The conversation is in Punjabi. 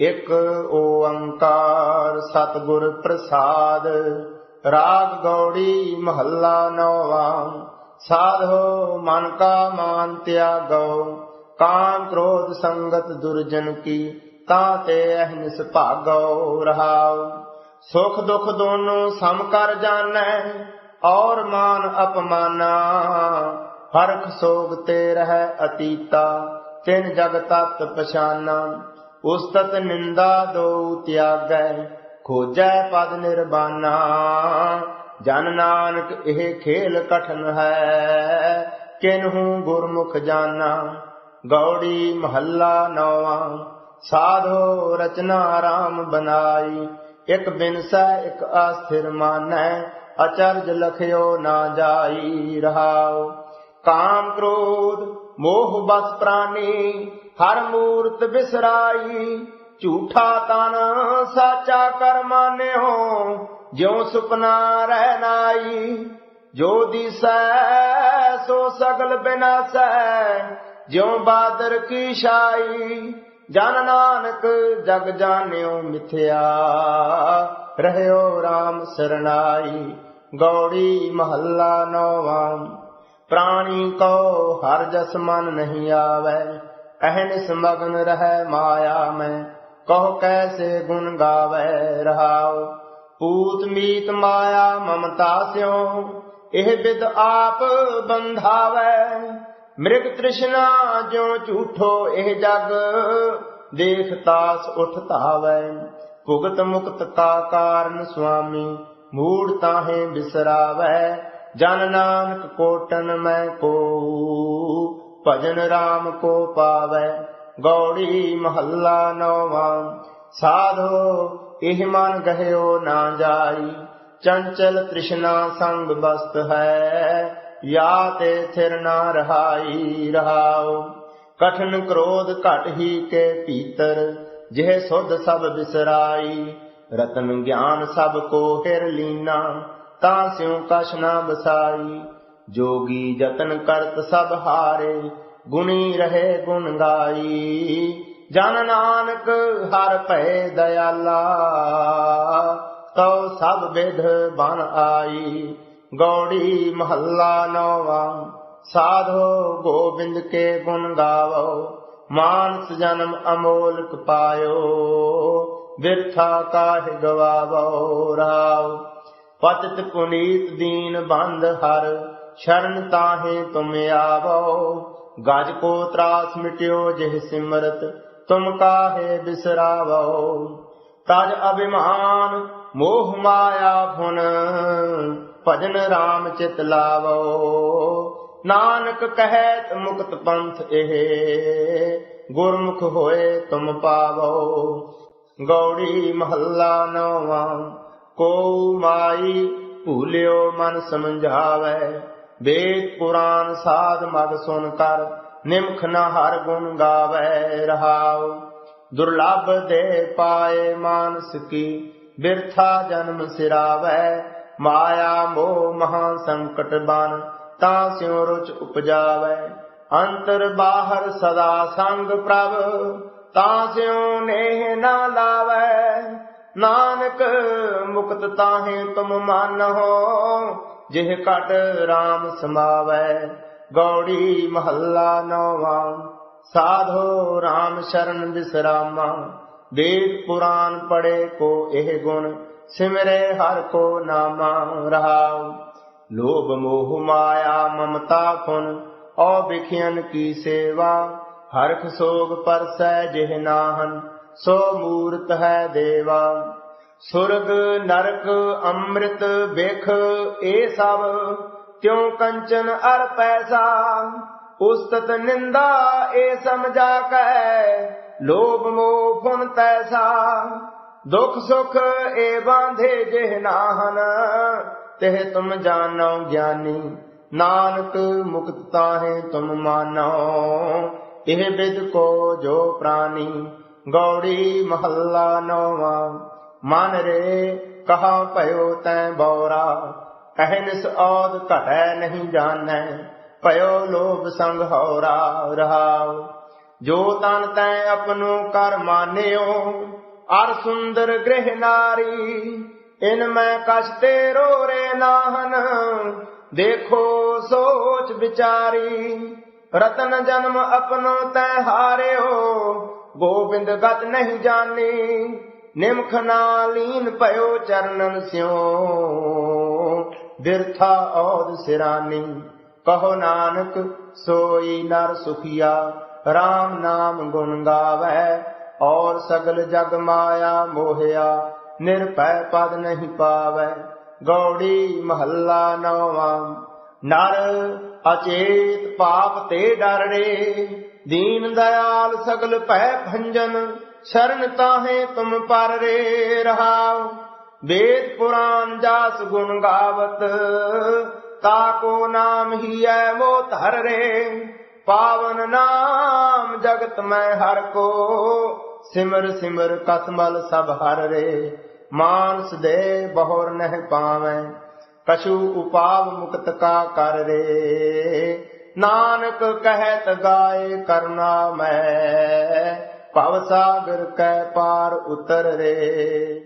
ਇਕ ਓੰਕਾਰ ਸਤਿਗੁਰ ਪ੍ਰਸਾਦ, ਰਾਗ ਗੌੜੀ ਮਹੱਲਾ ਨੌਵਾਂ, ਸਾਧੋ ਮਨ ਕਾ ਮਾਨ ਤਿਆਗੋ, ਕਾਮ ਕ੍ਰੋਧ ਸੰਗਤ ਦੁਰਜਨ ਕੀ, ਤਾਂ ਤੇ ਅਹਨਿਸ ਭਾਗੋ ਰਹਾਉ। ਸੁਖ ਦੁਖ ਦੋਨੋਂ ਸਮ ਕਰ ਜਾਣੈ, ਔਰ ਮਾਨ ਅਪਮਾਨਾ, ਹਰਖ ਸੋਗ ਤੇ ਰਹਿ ਅਤੀਤਾ, ਤਿਨ ਜਗ ਤਤ ਪਛਾਨਾ। ਉਸਤਤ ਨਿੰਦਾ ਦੋ ਤਿਆਗੈ, ਖੋਜੈ ਪਦ ਨਿਰਬਾਨਾ। ਜਨ ਨਾਨਕ ਇਹ ਖੇਲ ਕਠਨ ਹੈ ਕਿਨਹੂ ਗੁਰਮੁਖ ਜਾਨਾ। ਗੌੜੀ ਮਹੱਲਾ ਨੌਵਾਂ, ਸਾਧੋ ਰਚਨਾ ਰਾਮ ਬਨਾਈ ਇਕ ਬਿਨਸੈ ਇਕ ਆਸਥਿਰ ਮਾਨੈ, ਅਚਰਜ ਲਖਿਓ ਨਾ ਜਾਈ ਰਹਾਉ। ਕਾਮ ਕ੍ਰੋਧ ਮੋਹ ਬਸ ਪ੍ਰਾਨੀ, ਹਰ ਮੂਰਤ ਬਿਸਰਾਈ, ਝੂਠਾ ਤਨ ਸਾਚਾ ਕਰਮਾਨਿਓ ਜਿਉ ਸੁਪਨਾ ਰਹਿ ਨਾਈ, ਜੋ ਦਿਸੈ ਸੋ ਸਗਲ ਬਿਨਾਸੈ, ਜਿਉ ਬਾਦਰ ਕੀ ਛਾਈ, ਜਨ ਨਾਨਕ ਜਗ ਜਾਣਿਓ ਮਿਥਿਆ, ਰਹਿਓ RAM ਸਰਣਾਈ, ਗੌੜੀ ਮਹੱਲਾ ਨੌਵਾਂ। ਪ੍ਰਾਣੀ ਕੋ ਹਰ ਜਸ ਮਨ ਨਹੀਂ ਆਵੈ ਅਹਨਿਸ ਸਮਗਨ ਰਹਿ ਮਾਇਆ ਮੈਂ। ਕਹੋ ਕੈਸੇ ਗੁਣ ਗਾਵੈ ਰਹਾਉ, ਪੂਤ ਮੀਤ ਮਾਇਆ ਮਮਤਾ ਸਿਓ ਇਹ ਬਿਦ ਆਪ ਬੰਧਾਵੈ, ਮ੍ਰਿਗ ਤ੍ਰਿਸ਼ਨਾ ਜਿਉ ਝੂਠੋ ਇਹ ਜਗ। ਦੇਖ ਤਾਸ ਉਠ ਧਾਵੈ, ਭੁਗਤ ਮੁਕਤ ਕਾ ਕਾਰਨ ਸੁਆਮੀ, ਮੂੜ ਤਾਹੇ ਬਿਸਰਾਵੈ। ਜਨ ਨਾਨਕ ਕੋਟਨ ਮੈਂ ਕੋ ਭਜਨ RAM ਕੋ ਪਾਵੈ, ਗੌੜੀ ਮਹੱਲਾ ਨੌਵਾਂ। ਸਾਧੋ, ਇਹ ਮਨ ਗਹਿਓ ਨਾ ਜਾਈ, ਚੰਚਲ ਤ੍ਰਿਸ਼ਨਾ ਸੰਗ ਬਸਤ ਹੈ, ਯਾ ਤੇ ਥਿਰ ਨਾ ਰਹਾਈ ਰਹਾਉ। ਕਠਨ ਕ੍ਰੋਧ ਘਟ ਹੀ ਕੇ ਭੀਤਰ ਜਿਹ ਸੁਧ ਸਭ ਵਿਸਰਾਈ ਰਤਨ ਗਿਆਨ ਸਭ ਕੋ ਹਿਰ ਲੀਨਾ ਤਾਂ ਸਿਉ ਕਛ ਨਾ ਬਸਾਈ ਜੋਗੀ ਜਤਨ ਕਰਤ ਸਭ ਹਾਰੇ, ਗੁਣੀ ਰਹੇ ਗੁਣ ਗਾਈ। ਜਨ ਨਾਨਕ ਹਰ ਭੈ ਦਇਆਲਾ, ਤਉ ਸਭ ਵਿਧ ਬਨ ਆਈ। ਗੌੜੀ ਮਹੱਲਾ ਨੌਵਾਂ, ਸਾਧੋ ਗੋਬਿੰਦ ਕੇ ਗੁਣ ਗਾਵੋ। ਮਾਨਸ ਜਨਮ ਅਮੋਲਕ ਪਾਇਓ, ਬਿਰਥਾ ਕਾਹਿ ਗਵਾਵੋ। ਰਾਵ ਪਤਤ ਪੁਨੀਤ ਦੀਨ ਬੰਦ ਹਰ, ਸ਼ਰਨ ਤਾਹੇ ਤੁਮ ਆਵੋ। ਗਜ ਕੋ ਤਰਾਸ ਮਿਟਿਓ ਜਿਹ ਸਿਮਰਤ, ਤੁਮ ਕਾਹੇ ਬਿਸਰਾਵੋ। ਤਜ ਅਭਿਮਾਨ, ਮੋਹ ਮਾਇਆ ਫੁਨ, ਭਜਨ RAM ਚਿਤ ਲਾਵੋ। ਨਾਨਕ ਕਹਿਤ ਮੁਕਤ ਪੰਥ ਇਹ, ਗੁਰਮੁਖ ਹੋਏ ਤੁਮ ਪਾਵੋ। ਗੌੜੀ ਮਹੱਲਾ ਨੌਵਾਂ ਕੋ ਮਾਈ ਭੂਲਿਓ ਮਨ ਸਮਝਾਵੇ। ਵੇਦ ਪੁਰਾਨ ਸਾਧ ਮਗ ਸੁਨ ਕਰ, ਨਿਮਖ ਨ ਹਰ ਗੁਣ ਗਾਵੇ ਰਹਾਉ। ਦੁਰਲਭ ਦੇ ਪਾਏ ਮਾਨਸ ਕੀ, ਬਿਰਥਾ ਜਨਮ ਸਿਰਾਵੇ। ਮਾਇਆ ਮੋਹ ਮਹਾ ਸੰਕਟ ਬਨ, ਤਾਂ ਸਿਉ ਰੁਚ ਉਪਜਾਵੇ। ਅੰਤਰ ਬਾਹਰ ਸਦਾ ਸੰਗ ਪ੍ਰਭ, ਤਾਂ ਸਿਉ ਨੇਹ ਨਾ ਲਾਵੇ। ਨਾਨਕ, ਮੁਕਤ ਤਾਹੇ ਤੁਮ ਮਾਨੋ ਜਿਹ ਕਟ RAM ਸਮਾਵੈ, ਗੌੜੀ ਮਹੱਲਾ ਨੌਵਾਂ। ਸਾਧੋ RAM ਸ਼ਰਨ ਬਿਸਰਾਮਾ, ਵੇਦ ਪੁਰਾਨ ਪੜੇ ਕੋ ਇਹ ਗੁਣ, ਸਿਮਰੇ ਹਰ ਕੋ ਨਾਮਾ ਰਹਾਉ। ਲੋਭ ਮੋਹ ਮਾਇਆ ਮਮਤਾ ਫੁਨ ਔ ਵਿਖਿਆਨ ਕੀ ਸੇਵਾ, ਹਰਖ ਸੋਗ ਪਰਸੈ ਜਿਹ ਨਾਹਨ। ਸੋ ਮੂਰਤ ਹੈ ਦੇਵਾ। ਸੁਰਗ ਨਰਕ ਅੰਮ੍ਰਿਤ ਵੇਖ ਇਹ ਸਭ ਤਿਉ ਕੰਚਨ ਅਰ ਪੈਸਾ। ਉਸਤਤ ਨਿੰਦਾ ਇਹ ਸਮਝਾ ਕੈ ਲੋਭ ਮੋਹ ਫੁਨ ਤੈਸਾ। ਦੁਖ ਸੁਖ ਏ ਬਾਂਧੇ ਜਿਹ ਨਾਹਨ, ਤਿਹ ਤੁਮ ਜਾਣੋ ਗਿਆਨੀ। ਨਾਨਕ ਮੁਕਤ ਤਾਹੇ ਤੁਮ ਮਾਨੋ, ਇਹ ਬਿਦ ਕੋ ਜੋ ਪ੍ਰਾਨੀ। ਗੌੜੀ ਮਹੱਲਾ ਨੌਵਾਂ। ਮਨ ਰੇ ਕਹਾ ਭਇਓ ਤੈ ਬੌਰਾ। ਅਹਨਿਸ ਔਦ ਘਟੈ ਨਹੀਂ ਜਾਣੈ, ਭਇਓ ਲੋਭ ਸੰਗ ਹੌਰਾ ਰਹਾਉ। ਜੋ ਤਨ ਤੈ ਆਪਣੋ ਕਰ ਮਾਨਿਓ, ਅਰ ਸੁੰਦਰ ਗ੍ਰਹਿ ਨਾਰੀ, ਇਨ ਮੈਂ ਕਸ਼ਤੇ ਰੋਰੇ ਨਾਹਨ। ਦੇਖੋ ਸੋਚ ਵਿਚਾਰੀ, ਰਤਨ ਜਨਮ ਆਪਣੋ ਤੈ ਹਾਰਿਓ। ਗੋਬਿੰਦ ਗਤ ਨਹੀਂ ਜਾਣੀ, ਨਿਮਖ ਨਾਲੀਨ ਭਇਓ ਚਰਨਨ ਸਿਓ ਬਿਰਥਾ ਔਦ ਸਿਰਾਨੀ, ਕਹੋ ਨਾਨਕ ਸੋਈ ਨਰ ਸੁਖੀਆ RAM ਨਾਮ ਗੁਣ ਗਾਵੇ, ਔਰ ਸਗਲ ਜਗ ਮਾਇਆ ਮੋਹਿਆ, ਨਿਰਭੈ ਪਦ ਨਹੀਂ ਪਾਵੇ। ਗੌੜੀ ਮਹੱਲਾ ਨੌਵਾਂ, ਨਰ ਅਚੇਤ ਪਾਪ ਤੇ ਡਰ ਰੇ ਦੀਨ ਦਇਆਲ ਸਗਲ ਭੈ ਭੰਜਨ, ਸ਼ਰਨ ਤਾਹੇ ਤੁਮ ਪਰ ਰੇ ਰਹਾਉ। ਵੇਦ ਪੁਰਾਨ ਜਾਸ ਗੁਣ ਗਾਵਤ ਤਾਕੋ ਨਾਮ ਹੀ ਐ ਮੋ ਧਰ ਰੇ। ਪਾਵਨ ਨਾਮ ਜਗਤ ਮੈਂ ਹਰ ਕੋ, ਸਿਮਰ ਸਿਮਰ ਕਸਮਲ ਸਭ ਹਰ ਰੇ। ਮਾਨਸ ਦੇ ਬਹੁਰ ਨਹਿ ਪਾਵੈ ਕਛੂ ਉਪਾਵ ਮੁਕਤ ਕਾ ਕਰ ਰੇ। ਨਾਨਕ ਕਹਿਤ ਗਾਏ ਕਰਨਾ ਮੈਂ ਭਵ ਸਾਗਰ ਕੈ ਪਾਰ ਉਤਰ ਰੇ।